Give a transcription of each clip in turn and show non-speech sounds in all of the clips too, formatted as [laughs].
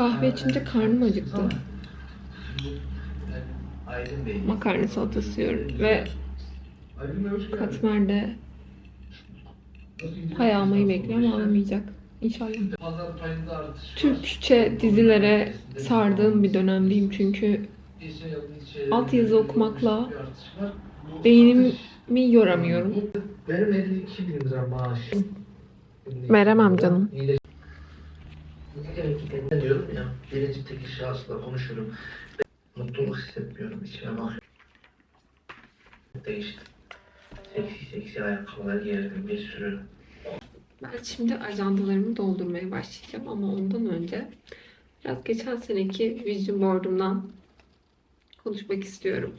Kahve içince karnım acıktı. Makarna salatası yiyorum ve Aydın Bey hoş geldin. Katmer de Nasıl gidiyor? hay almayı bekliyor ama alamayacak. İnşallah. Türkçe dizilere sardığım bir dönemdeyim çünkü Bir şey yapın, şeylerin alt yazı okumakla beynimi yoramıyorum. Benim 52 bin lira maaş. Veremem canım. Ne diyorum ya, birinci tekil şahısla konuşurum. Mutluluk hissetmiyorum, içime bakıyorum. Değişti. Seksi seksi ayakkabılar giyerdim bir sürü. Ben şimdi ajandalarımı doldurmaya başlayacağım ama ondan önce biraz geçen seneki vision board'umdan konuşmak istiyorum.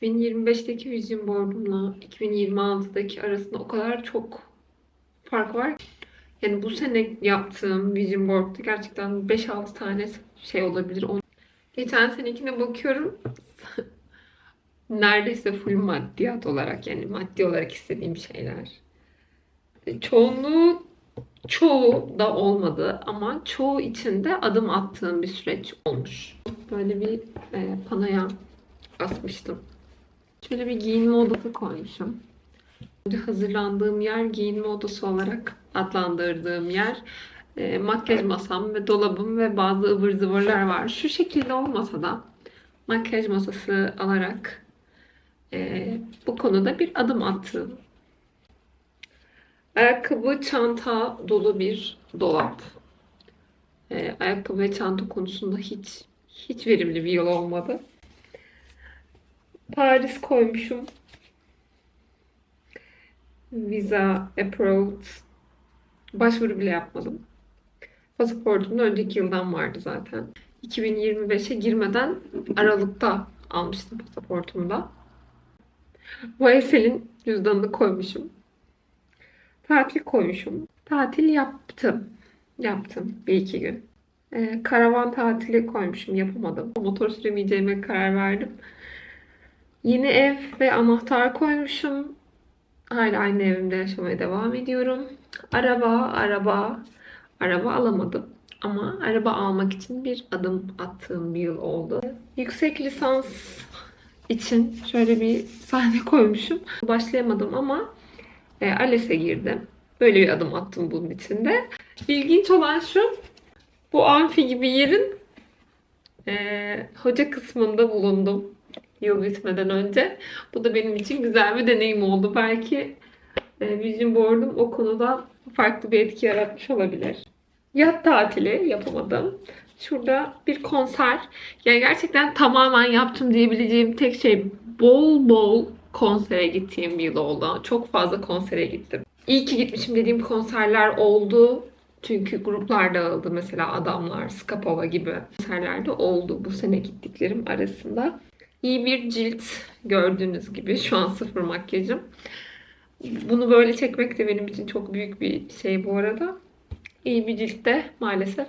2025'teki vision board'umla 2026'daki arasında o kadar çok fark var. ki. Yani bu sene yaptığım vision board'da gerçekten 5-6 tane şey olabilir. Geçen senekine bakıyorum [laughs] neredeyse full maddiyat olarak yani maddi olarak istediğim şeyler. Çoğunluğu çoğu da olmadı ama çoğu içinde adım attığım bir süreç olmuş. Böyle bir e, panoya asmıştım. Şöyle bir giyinme odası koymuşum. Hazırlandığım yer giyinme odası olarak adlandırdığım yer. E, makyaj masam ve dolabım ve bazı ıvır zıvırlar var. Şu şekilde olmasa da makyaj masası alarak e, bu konuda bir adım attım. Ayakkabı, çanta dolu bir dolap. Ee, ayakkabı ve çanta konusunda hiç hiç verimli bir yıl olmadı. Paris koymuşum. Visa approved. Başvuru bile yapmadım. Pasaportum da önceki yıldan vardı zaten. 2025'e girmeden Aralık'ta almıştım pasaportumu da. Vaysel'in cüzdanını koymuşum. Tatil koymuşum. Tatil yaptım. Yaptım bir iki gün. Ee, karavan tatili koymuşum. Yapamadım. Motor süremeyeceğime karar verdim. Yeni ev ve anahtar koymuşum. Hala aynı evimde yaşamaya devam ediyorum. Araba, araba, araba alamadım. Ama araba almak için bir adım attığım bir yıl oldu. Yüksek lisans için şöyle bir sahne koymuşum. Başlayamadım ama e, ALES'e girdim. Böyle bir adım attım bunun içinde. İlginç olan şu, bu amfi gibi yerin e, hoca kısmında bulundum yıl bitmeden önce. Bu da benim için güzel bir deneyim oldu. Belki e, Vision Board'um o konuda farklı bir etki yaratmış olabilir. Yat tatili yapamadım. Şurada bir konser. Yani gerçekten tamamen yaptım diyebileceğim tek şey bol bol konsere gittiğim bir yıl oldu. Çok fazla konsere gittim. İyi ki gitmişim dediğim konserler oldu. Çünkü gruplar dağıldı. Mesela Adamlar, Skapova gibi konserlerde oldu bu sene gittiklerim arasında. İyi bir cilt gördüğünüz gibi. Şu an sıfır makyajım. Bunu böyle çekmek de benim için çok büyük bir şey bu arada. İyi bir ciltte maalesef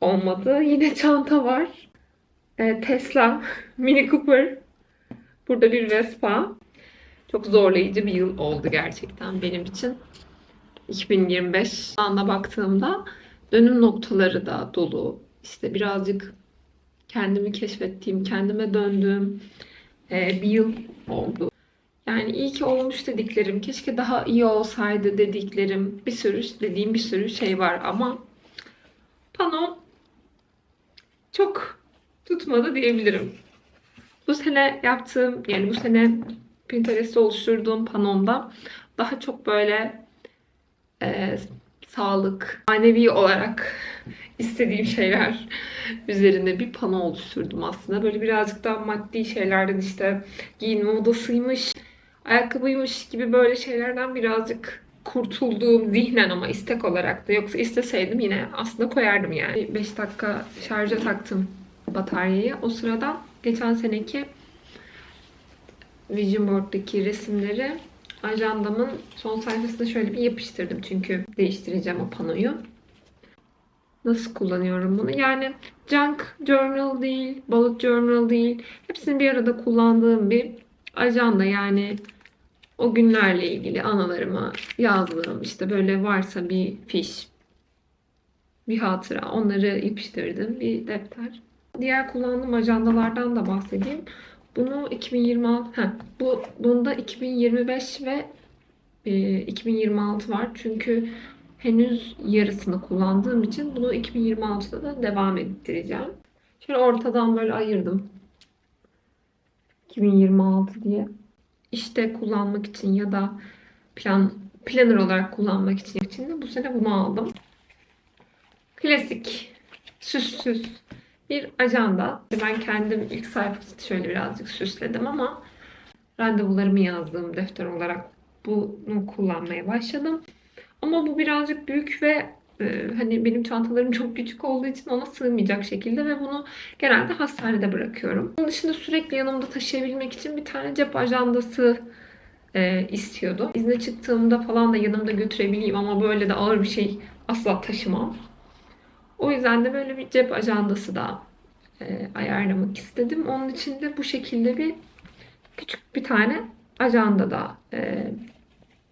olmadı. Yine çanta var. Ee, Tesla, [laughs] Mini Cooper. Burada bir Vespa. Çok zorlayıcı bir yıl oldu gerçekten benim için. 2025 anda baktığımda dönüm noktaları da dolu. İşte birazcık kendimi keşfettiğim, kendime döndüğüm e, bir yıl oldu. Yani iyi ki olmuş dediklerim, keşke daha iyi olsaydı dediklerim, bir sürü dediğim bir sürü şey var ama pano çok tutmadı diyebilirim. Bu sene yaptığım, yani bu sene Pinterest'te oluşturduğum panomda daha çok böyle e, sağlık, manevi olarak istediğim şeyler üzerine bir pano oluşturdum aslında. Böyle birazcık daha maddi şeylerden işte giyinme odasıymış, ayakkabıymış gibi böyle şeylerden birazcık kurtulduğum zihnen ama istek olarak da yoksa isteseydim yine aslında koyardım yani. 5 dakika şarja taktım bataryayı. O sırada geçen seneki Vision Board'daki resimleri ajandamın son sayfasına şöyle bir yapıştırdım. Çünkü değiştireceğim o panoyu. Nasıl kullanıyorum bunu? Yani junk journal değil, bullet journal değil. Hepsini bir arada kullandığım bir ajanda. Yani o günlerle ilgili anılarımı yazdığım işte böyle varsa bir fiş bir hatıra. Onları yapıştırdığım bir defter. Diğer kullandığım ajandalardan da bahsedeyim. Bunu 2026, heh, bu bunda 2025 ve e, 2026 var. Çünkü henüz yarısını kullandığım için bunu 2026'da da devam ettireceğim. Şöyle ortadan böyle ayırdım. 2026 diye. İşte kullanmak için ya da plan planner olarak kullanmak için, için de bu sene bunu aldım. Klasik süssüz bir ajanda. Ben kendim ilk sayfası şöyle birazcık süsledim ama randevularımı yazdığım defter olarak bunu kullanmaya başladım. Ama bu birazcık büyük ve e, hani benim çantalarım çok küçük olduğu için ona sığmayacak şekilde ve bunu genelde hastanede bırakıyorum. Onun dışında sürekli yanımda taşıyabilmek için bir tane cep ajandası e, istiyordu. İzne çıktığımda falan da yanımda götürebileyim ama böyle de ağır bir şey asla taşımam. O yüzden de böyle bir cep ajandası da e, ayarlamak istedim. Onun için de bu şekilde bir küçük bir tane ajanda da e,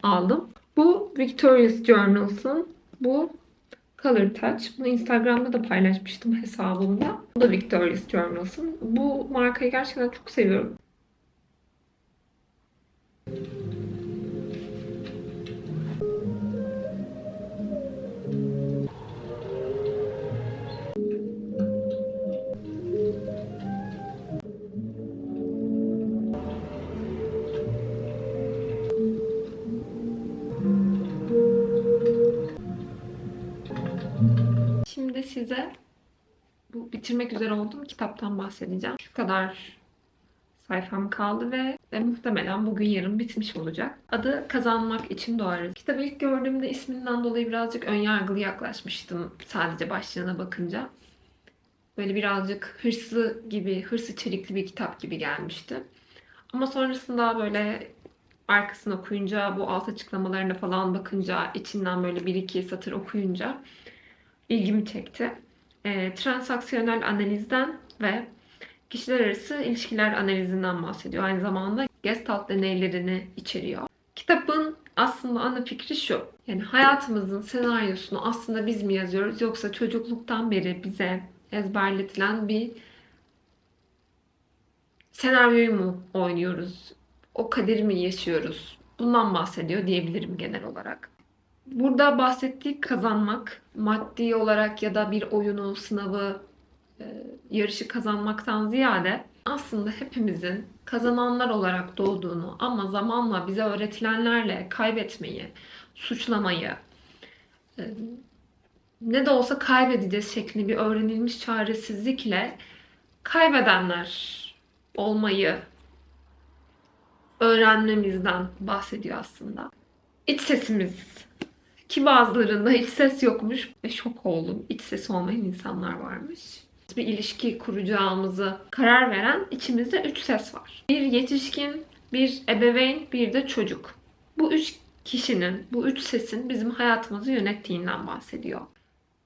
aldım. Bu Victoria's Journals'ın bu Color Touch. Bunu Instagram'da da paylaşmıştım hesabımda. Bu da Victoria's Journals'ın. Bu markayı gerçekten çok seviyorum. Size bu bitirmek üzere olduğum kitaptan bahsedeceğim. Şu kadar sayfam kaldı ve, ve muhtemelen bugün yarın bitmiş olacak. Adı Kazanmak için Doğarız. Kitabı ilk gördüğümde isminden dolayı birazcık önyargılı yaklaşmıştım sadece başlığına bakınca. Böyle birazcık hırslı gibi, hırs içerikli bir kitap gibi gelmişti. Ama sonrasında böyle arkasını okuyunca, bu alt açıklamalarına falan bakınca, içinden böyle bir iki satır okuyunca ilgimi çekti. E, transaksiyonel analizden ve kişiler arası ilişkiler analizinden bahsediyor. Aynı zamanda Gestalt deneylerini içeriyor. Kitabın aslında ana fikri şu. Yani hayatımızın senaryosunu aslında biz mi yazıyoruz yoksa çocukluktan beri bize ezberletilen bir senaryoyu mu oynuyoruz? O kaderi mi yaşıyoruz? Bundan bahsediyor diyebilirim genel olarak. Burada bahsettiği kazanmak, maddi olarak ya da bir oyunu, sınavı, e, yarışı kazanmaktan ziyade aslında hepimizin kazananlar olarak doğduğunu ama zamanla bize öğretilenlerle kaybetmeyi, suçlamayı, e, ne de olsa kaybedeceğiz şeklinde bir öğrenilmiş çaresizlikle kaybedenler olmayı öğrenmemizden bahsediyor aslında. İç sesimiz ki bazılarında hiç ses yokmuş ve şok oldum. İç sesi olmayan insanlar varmış. Bir ilişki kuracağımızı karar veren içimizde üç ses var. Bir yetişkin, bir ebeveyn, bir de çocuk. Bu üç kişinin, bu üç sesin bizim hayatımızı yönettiğinden bahsediyor.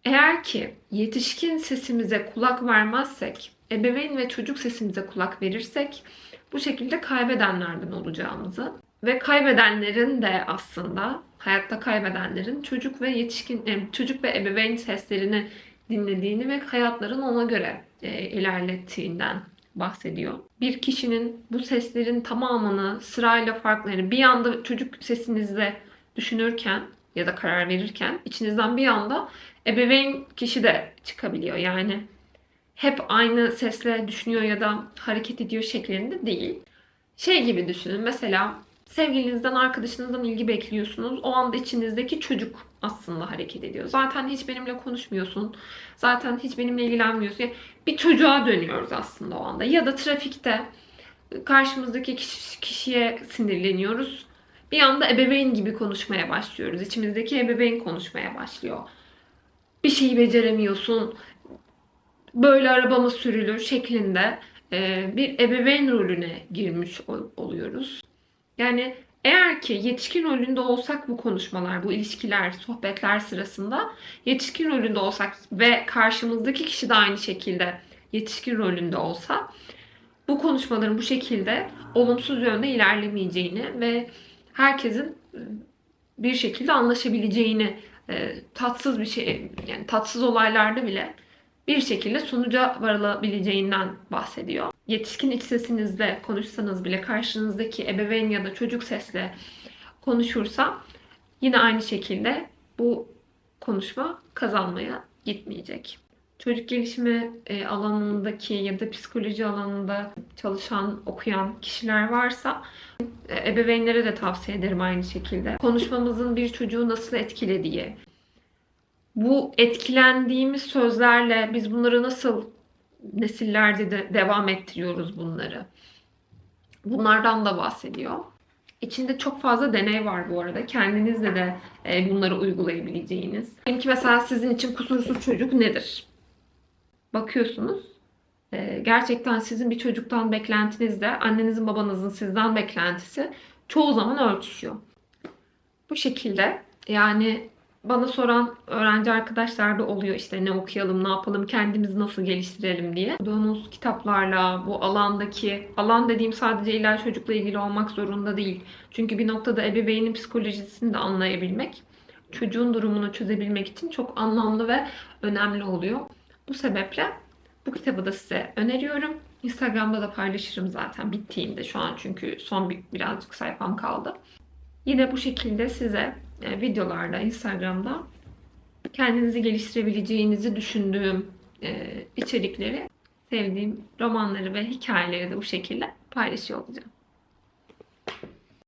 Eğer ki yetişkin sesimize kulak vermezsek, ebeveyn ve çocuk sesimize kulak verirsek bu şekilde kaybedenlerden olacağımızı ve kaybedenlerin de aslında hayatta kaybedenlerin çocuk ve yetişkin e, çocuk ve ebeveyn seslerini dinlediğini ve hayatlarını ona göre e, ilerlettiğinden bahsediyor. Bir kişinin bu seslerin tamamını sırayla farklı bir anda çocuk sesinizle düşünürken ya da karar verirken içinizden bir anda ebeveyn kişi de çıkabiliyor. Yani hep aynı sesle düşünüyor ya da hareket ediyor şeklinde değil. Şey gibi düşünün mesela sevgilinizden, arkadaşınızdan ilgi bekliyorsunuz. O anda içinizdeki çocuk aslında hareket ediyor. Zaten hiç benimle konuşmuyorsun. Zaten hiç benimle ilgilenmiyorsun. Bir çocuğa dönüyoruz aslında o anda. Ya da trafikte karşımızdaki kişi, kişiye sinirleniyoruz. Bir anda ebeveyn gibi konuşmaya başlıyoruz. İçimizdeki ebeveyn konuşmaya başlıyor. Bir şeyi beceremiyorsun. Böyle araba mı sürülür şeklinde bir ebeveyn rolüne girmiş oluyoruz. Yani eğer ki yetişkin rolünde olsak bu konuşmalar, bu ilişkiler, sohbetler sırasında yetişkin rolünde olsak ve karşımızdaki kişi de aynı şekilde yetişkin rolünde olsa bu konuşmaların bu şekilde olumsuz yönde ilerlemeyeceğini ve herkesin bir şekilde anlaşabileceğini e, tatsız bir şey yani tatsız olaylarda bile bir şekilde sonuca varılabileceğinden bahsediyor. Yetişkin iç sesinizde konuşsanız bile karşınızdaki ebeveyn ya da çocuk sesle konuşursa yine aynı şekilde bu konuşma kazanmaya gitmeyecek. Çocuk gelişimi e, alanındaki ya da psikoloji alanında çalışan, okuyan kişiler varsa e, ebeveynlere de tavsiye ederim aynı şekilde. Konuşmamızın bir çocuğu nasıl etkilediği, bu etkilendiğimiz sözlerle biz bunları nasıl nesillerce de devam ettiriyoruz bunları. Bunlardan da bahsediyor. İçinde çok fazla deney var bu arada. Kendinizle de e, bunları uygulayabileceğiniz. Diyelim ki mesela sizin için kusursuz çocuk nedir? Bakıyorsunuz. e, Gerçekten sizin bir çocuktan beklentinizle annenizin babanızın sizden beklentisi çoğu zaman örtüşüyor. Bu şekilde yani bana soran öğrenci arkadaşlar da oluyor işte ne okuyalım, ne yapalım, kendimizi nasıl geliştirelim diye. Okuduğunuz kitaplarla bu alandaki, alan dediğim sadece illa çocukla ilgili olmak zorunda değil. Çünkü bir noktada ebeveynin psikolojisini de anlayabilmek, çocuğun durumunu çözebilmek için çok anlamlı ve önemli oluyor. Bu sebeple bu kitabı da size öneriyorum. Instagram'da da paylaşırım zaten bittiğinde şu an çünkü son bir, birazcık sayfam kaldı. Yine bu şekilde size videolarda, Instagram'da kendinizi geliştirebileceğinizi düşündüğüm e, içerikleri, sevdiğim romanları ve hikayeleri de bu şekilde paylaşıyor olacağım.